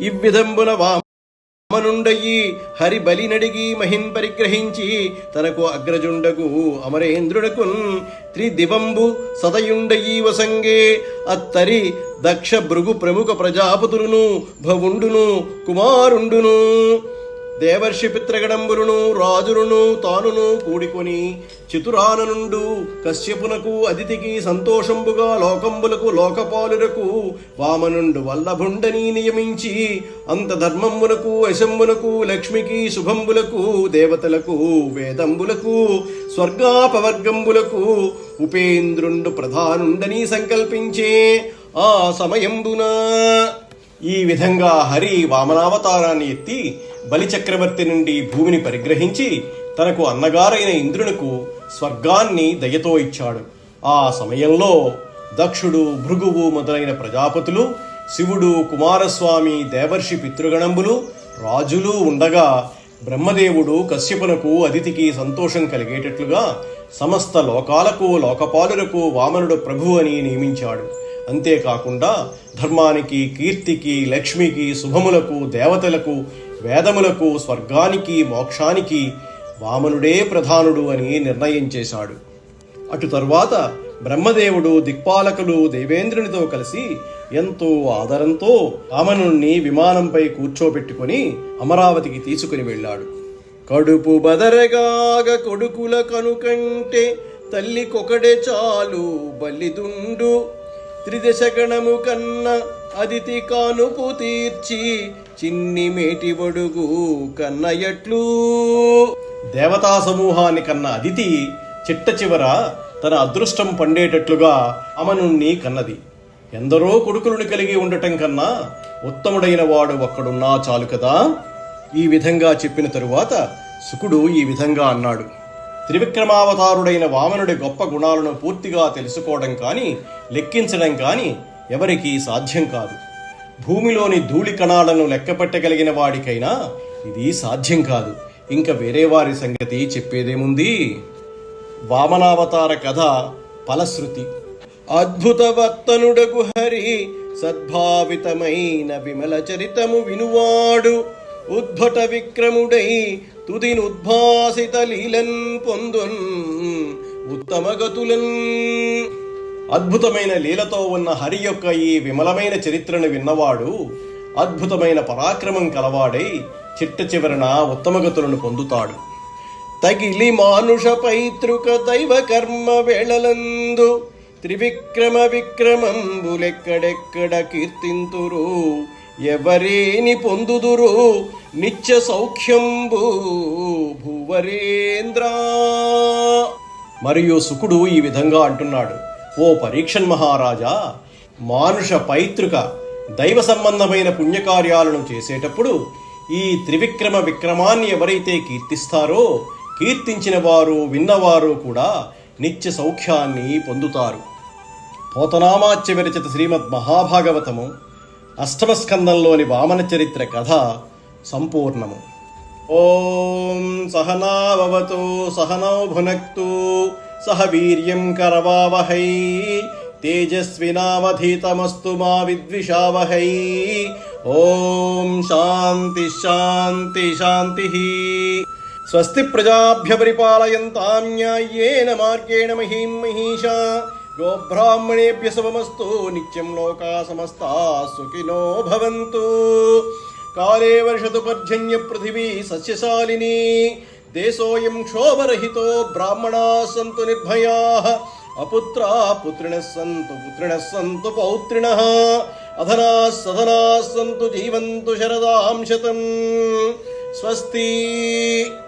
ఇవ్విధంబున వామనుండయి హరి బలినడిగి మహిన్ పరిగ్రహించి తనకు అగ్రజుండగు అమరేంద్రుడకు త్రిదివంబు సదయుండయి వసంగే అత్తరి దక్ష భృగు ప్రముఖ ప్రజాపతులును భవుండును కుమారుండును. దేవర్షి పిత్రగడంబులను రాజులను తానును కూడికొని చితురాననుండు కశ్యపునకు అతిథికి సంతోషంబుగా లోకంబులకు లోకపాలులకు వామనుండు వల్లభుండని నియమించి అంత ధర్మంబునకు యశంబునకు లక్ష్మికి శుభంబులకు దేవతలకు వేదంబులకు స్వర్గాపవర్గంబులకు ఉపేంద్రుండు ప్రధానుండని సంకల్పించే ఆ సమయంబున ఈ విధంగా హరి వామనావతారాన్ని ఎత్తి బలిచక్రవర్తి నుండి భూమిని పరిగ్రహించి తనకు అన్నగారైన ఇంద్రునకు స్వర్గాన్ని దయతో ఇచ్చాడు. ఆ సమయంలో దక్షుడు భృగువు మొదలైన ప్రజాపతులు శివుడు కుమారస్వామి దేవర్షి పితృగణంబులు రాజులు ఉండగా బ్రహ్మదేవుడు కశ్యపునకు అతిథికి సంతోషం కలిగేటట్లుగా సమస్త లోకాలకు లోకపాలులకు వామనుడు ప్రభు అని నియమించాడు. అంతేకాకుండా ధర్మానికి కీర్తికి లక్ష్మికి శుభములకు దేవతలకు వేదములకు స్వర్గానికి మోక్షానికి వామనుడే ప్రధానుడు అని నిర్ణయం చేశాడు. అటు తరువాత బ్రహ్మదేవుడు దిక్పాలకులు దేవేంద్రునితో కలిసి ఎంతో ఆదరంతో వామనుణ్ణి విమానంపై కూర్చోబెట్టుకుని అమరావతికి తీసుకుని వెళ్ళాడు. కడుపు బదరగాగ కొడుకుల కనుకంటే తల్లికొకడే చాలు బలిదుండు. త్రిదశగణము కన్న అదితి కానుపు తీర్చి చిన్ని మేటి ఒడుగు కన్నయట్లు. దేవతా సమూహాన్ని కన్న అదితి చిట్ట చివర తన అదృష్టం పండేటట్లుగా అమనుణ్ణి కన్నది. ఎందరో కొడుకులను కలిగి ఉండటం కన్నా ఉత్తముడైన వాడు ఒక్కడున్నా చాలు కదా? ఈ విధంగా చెప్పిన తరువాత సుకుడు ఈ విధంగా అన్నాడు. త్రివిక్రమావతారుడైన వామనుడి గొప్ప గుణాలను పూర్తిగా తెలుసుకోవడం కానీ లెక్కించడం కానీ ఎవరికీ సాధ్యం కాదు. భూమిలోని ధూళి కణాలను లెక్కపెట్టగలిగిన వాడికైనా ఇది సాధ్యం కాదు. ఇంకా వేరే వారి సంగతి చెప్పేదేముంది? వామనావతార కథ ఫలశ్రుతి. అద్భుతవర్తనుడగు హరి సద్భావితమైన విమల చరితము వినువాడు. ఉద్భట విక్రముడై తుదినుద్భాసిత లీలన్ పొందున్ ఉత్తమ గతులన్. అద్భుతమైన లీలతో ఉన్న హరి యొక్క ఈ విమలమైన చరిత్రను విన్నవాడు అద్భుతమైన పరాక్రమం కలవాడై చిట్ట చివరన ఉత్తమగతులను పొందుతాడు. తగిలి మానుష పైతృక దైవ కర్మ వేళలందు త్రివిక్రమ విక్రమంబులెక్కడెక్కడ కీర్తింతురు? ఎవరేని పొందుదురు? నిత్య సౌఖ్యంబు భువరేంద్ర. మరియు సుకుడు ఈ విధంగా అంటున్నాడు. ఓ పరీక్షన్ మహారాజా మానుష పైతృక దైవ సంబంధమైన పుణ్యకార్యాలను చేసేటప్పుడు ఈ త్రివిక్రమ విక్రమాన్ని ఎవరైతే కీర్తిస్తారో కీర్తించిన వారు విన్నవారు కూడా నిత్య సౌఖ్యాన్ని పొందుతారు. పోతనామాచ్య విరచిత శ్రీమద్ మహాభాగవతము అష్టమస్కందంలోని వామన చరిత్ర కథ సంపూర్ణము. ఓం సహనావతు సహనౌ భునక్తు సహ వీర్యం కరవావహై తేజస్వినావధీతమస్తు మా విద్విషావహై. ఓం శాంతి శాంతి శాంతి. స్వస్తి ప్రజాభ్య పరిపాలయంతాం మార్గేణ మహీం మహిషా. గోబ్రాహ్మణేభ్య శుభమస్తు నిత్యం లోకా సమస్తా సుఖినో భవంతు. కాలే వర్షతు పర్జన్య పృథివీ సస్యశాలిని. देशोऽयं क्षोभरि ब्राह्मण सन्तु निर्भयाः, अपुत्राः पुत्रिण सन्तु पुत्रिणः सन्तु पौत्रिणः, अधनाः सधनाः सन्तु जीवन्तु शरदा शतम् स्वस्ति।